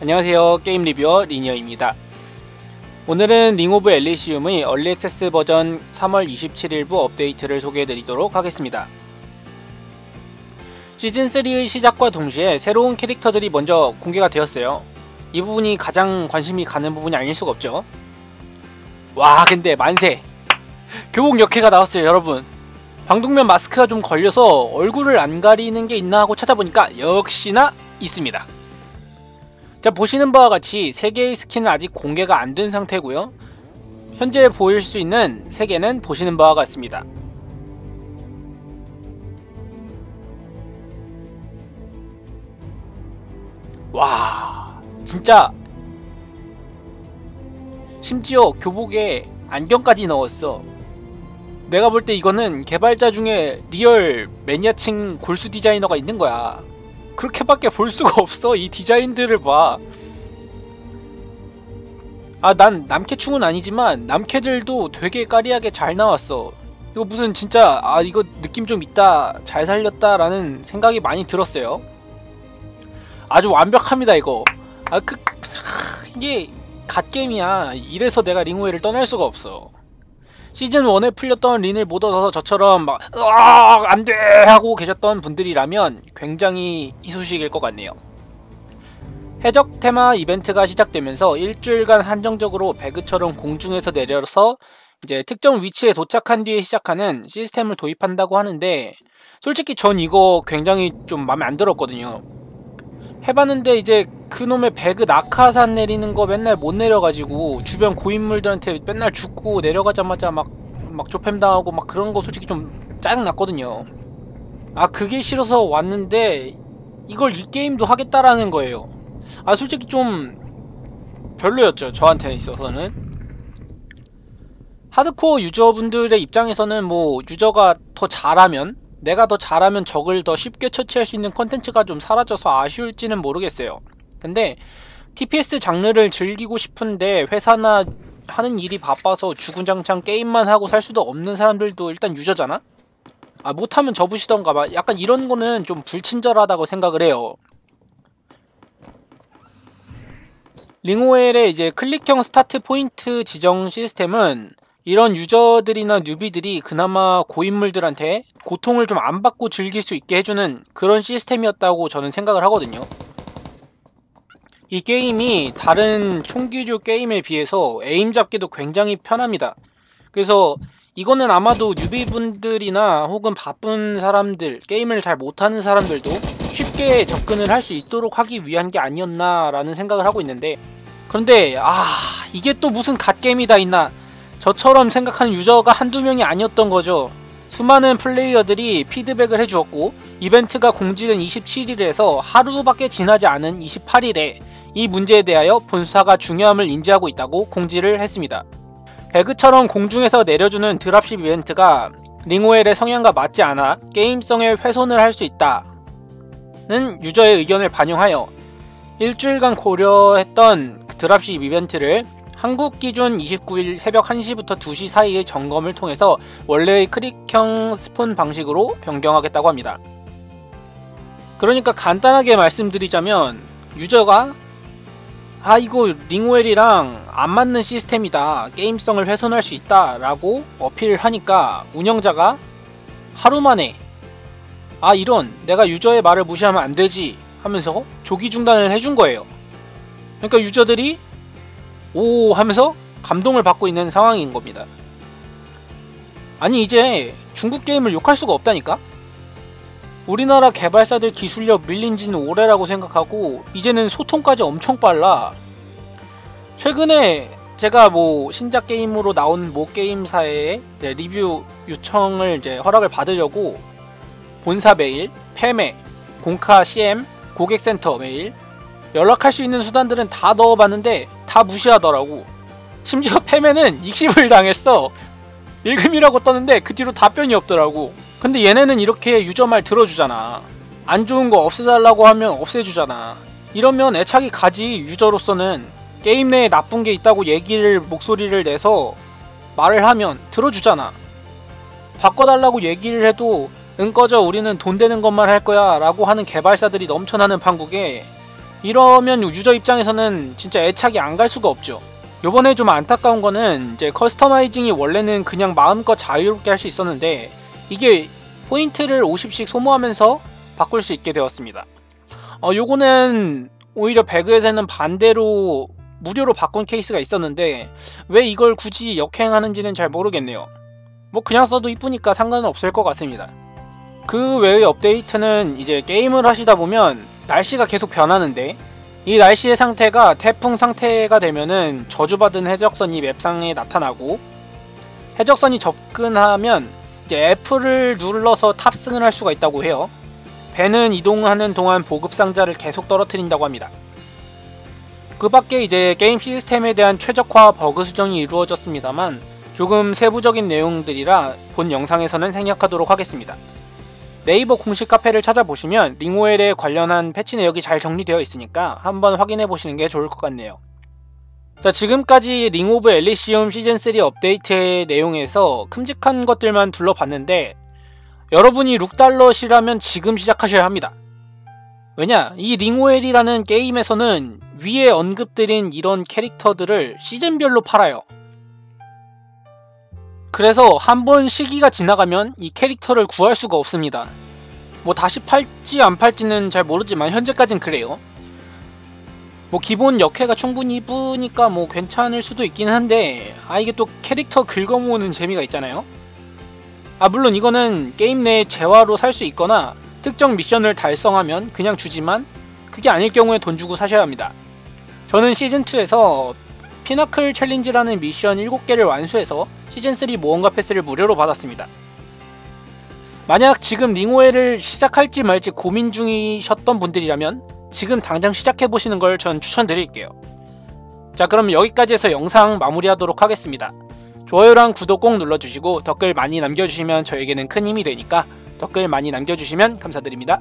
안녕하세요. 게임 리뷰어 리니어입니다. 오늘은 링 오브 엘리시움의 얼리 액세스 버전 3월 27일부 업데이트를 소개해드리도록 하겠습니다. 시즌3의 시작과 동시에 새로운 캐릭터들이 먼저 공개가 되었어요. 이 부분이 가장 관심이 가는 부분이 아닐 수가 없죠. 와 근데 만세! 교복 역해가 나왔어요 여러분. 방독면 마스크가 좀 걸려서 얼굴을 안 가리는 게 있나 하고 찾아보니까 역시나 있습니다 자 보시는 바와 같이 3개의 스킨은 아직 공개가 안 된 상태고요. 현재 보일 수 있는 3개는 보시는 바와 같습니다. 와 진짜. 심지어 교복에 안경까지 넣었어. 내가 볼 때 이거는 개발자 중에 리얼 매니아층 골수 디자이너가 있는 거야 그렇게밖에 볼 수가 없어 이 디자인들을 봐. 아 난 남캐충은 아니지만 남캐들도 되게 까리하게 잘 나왔어. 이거 무슨 진짜 아 이거 느낌 좀 있다 잘 살렸다 라는 생각이 많이 들었어요. 아주 완벽합니다 이거. 아그 이게 갓게임이야. 이래서 내가 링오웨를 떠날 수가 없어. 시즌 1에 풀렸던 린을 못 얻어서 저처럼 막 으악 안돼 하고 계셨던 분들이라면 굉장히 희소식일 것 같네요. 해적 테마 이벤트가 시작되면서 일주일간 한정적으로 배그처럼 공중에서 내려서 이제 특정 위치에 도착한 뒤에 시작하는 시스템을 도입한다고 하는데 솔직히 전 이거 굉장히 좀 마음에 안 들었거든요. 해봤는데 이제 그놈의 배그 낙하산 내리는 거 맨날 못 내려가지고 주변 고인물들한테 맨날 죽고 내려가자마자 막, 막 조팸 당하고 막 그런 거 솔직히 좀 짜증났거든요. 아, 그게 싫어서 왔는데 이걸 이 게임도 하겠다라는 거예요. 아, 솔직히 좀 별로였죠. 저한테 있어서는. 하드코어 유저분들의 입장에서는 뭐 유저가 더 잘하면 내가 더 잘하면 적을 더 쉽게 처치할 수 있는 컨텐츠가 좀 사라져서 아쉬울지는 모르겠어요. 근데 TPS 장르를 즐기고 싶은데 회사나 하는 일이 바빠서 주구장창 게임만 하고 살 수도 없는 사람들도 일단 유저잖아? 아 못하면 접으시던가 봐 약간 이런 거는 좀 불친절하다고 생각을 해요 링오엘의 이제 클릭형 스타트 포인트 지정 시스템은 이런 유저들이나 뉴비들이 그나마 고인물들한테 고통을 좀 안 받고 즐길 수 있게 해주는 그런 시스템이었다고 저는 생각을 하거든요. 이 게임이 다른 총기류 게임에 비해서 에임 잡기도 굉장히 편합니다. 그래서 이거는 아마도 뉴비분들이나 혹은 바쁜 사람들, 게임을 잘 못하는 사람들도 쉽게 접근을 할 수 있도록 하기 위한 게 아니었나 라는 생각을 하고 있는데 그런데 아 이게 또 무슨 갓게임이 다 있나 저처럼 생각하는 유저가 한두 명이 아니었던 거죠. 수많은 플레이어들이 피드백을 해주었고 이벤트가 공지된 27일에서 하루밖에 지나지 않은 28일에 이 문제에 대하여 본사가 중요함을 인지하고 있다고 공지를 했습니다. 배그처럼 공중에서 내려주는 드랍십 이벤트가 링오엘의 성향과 맞지 않아 게임성에 훼손을 할 수 있다는 유저의 의견을 반영하여 일주일간 고려했던 드랍십 이벤트를 한국 기준 29일 새벽 1시부터 2시 사이의 점검을 통해서 원래의 크릭형 스폰 방식으로 변경하겠다고 합니다. 그러니까 간단하게 말씀드리자면 유저가 아 이거 링웰이랑 안 맞는 시스템이다. 게임성을 훼손할 수 있다. 라고 어필을 하니까 운영자가 하루 만에 아 이런 내가 유저의 말을 무시하면 안 되지 하면서 조기 중단을 해준 거예요. 그러니까 유저들이 오 하면서 감동을 받고 있는 상황인 겁니다. 아니 이제 중국 게임을 욕할 수가 없다니까? 우리나라 개발사들 기술력 밀린 지는 오래라고 생각하고 이제는 소통까지 엄청 빨라. 최근에 제가 뭐 신작 게임으로 나온 모 게임사의 리뷰 요청을 이제 허락을 받으려고 본사 메일, 패메, 공카 CM, 고객센터 메일 연락할 수 있는 수단들은 다 넣어봤는데 다 무시하더라고. 심지어 패매는 익십을 당했어. 읽음이라고 떴는데 그 뒤로 답변이 없더라고. 근데 얘네는 이렇게 유저 말 들어주잖아. 안 좋은 거 없애달라고 하면 없애주잖아. 이러면 애착이 가지 유저로서는 게임 내에 나쁜 게 있다고 얘기를 목소리를 내서 말을 하면 들어주잖아. 바꿔달라고 얘기를 해도 응 꺼져 우리는 돈 되는 것만 할 거야 라고 하는 개발사들이 넘쳐나는 판국에 이러면 유저 입장에서는 진짜 애착이 안 갈 수가 없죠. 요번에 좀 안타까운 거는 이제 커스터마이징이 원래는 그냥 마음껏 자유롭게 할 수 있었는데 이게 포인트를 50씩 소모하면서 바꿀 수 있게 되었습니다. 어, 요거는 오히려 배그에서는 반대로 무료로 바꾼 케이스가 있었는데 왜 이걸 굳이 역행하는지는 잘 모르겠네요. 뭐 그냥 써도 이쁘니까 상관은 없을 것 같습니다. 그 외의 업데이트는 이제 게임을 하시다 보면 날씨가 계속 변하는데 이 날씨의 상태가 태풍 상태가 되면은 저주받은 해적선이 맵상에 나타나고 해적선이 접근하면 이제 F를 눌러서 탑승을 할 수가 있다고 해요. 배는 이동하는 동안 보급 상자를 계속 떨어뜨린다고 합니다. 그 밖에 이제 게임 시스템에 대한 최적화 버그 수정이 이루어졌습니다만 조금 세부적인 내용들이라 본 영상에서는 생략하도록 하겠습니다. 네이버 공식 카페를 찾아보시면 링오엘에 관련한 패치 내역이 잘 정리되어 있으니까 한번 확인해 보시는 게 좋을 것 같네요. 자, 지금까지 링 오브 엘리시움 시즌3 업데이트의 내용에서 큼직한 것들만 둘러봤는데 여러분이 룩달럿이라면 지금 시작하셔야 합니다. 왜냐, 이 링오엘이라는 게임에서는 위에 언급드린 이런 캐릭터들을 시즌별로 팔아요. 그래서 한 번 시기가 지나가면 이 캐릭터를 구할 수가 없습니다. 뭐 다시 팔지 안 팔지는 잘 모르지만 현재까진 그래요. 뭐 기본 역해가 충분히 이쁘니까 뭐 괜찮을 수도 있긴 한데 아 이게 또 캐릭터 긁어모으는 재미가 있잖아요. 아 물론 이거는 게임 내 재화로 살 수 있거나 특정 미션을 달성하면 그냥 주지만 그게 아닐 경우에 돈 주고 사셔야 합니다. 저는 시즌2에서 피나클 챌린지라는 미션 7개를 완수해서 시즌3 모험가 패스를 무료로 받았습니다. 만약 지금 링오엘을 시작할지 말지 고민 중이셨던 분들이라면 지금 당장 시작해보시는 걸 전 추천드릴게요. 자 그럼 여기까지 해서 영상 마무리하도록 하겠습니다. 좋아요랑 구독 꼭 눌러주시고 댓글 많이 남겨주시면 저에게는 큰 힘이 되니까 댓글 많이 남겨주시면 감사드립니다.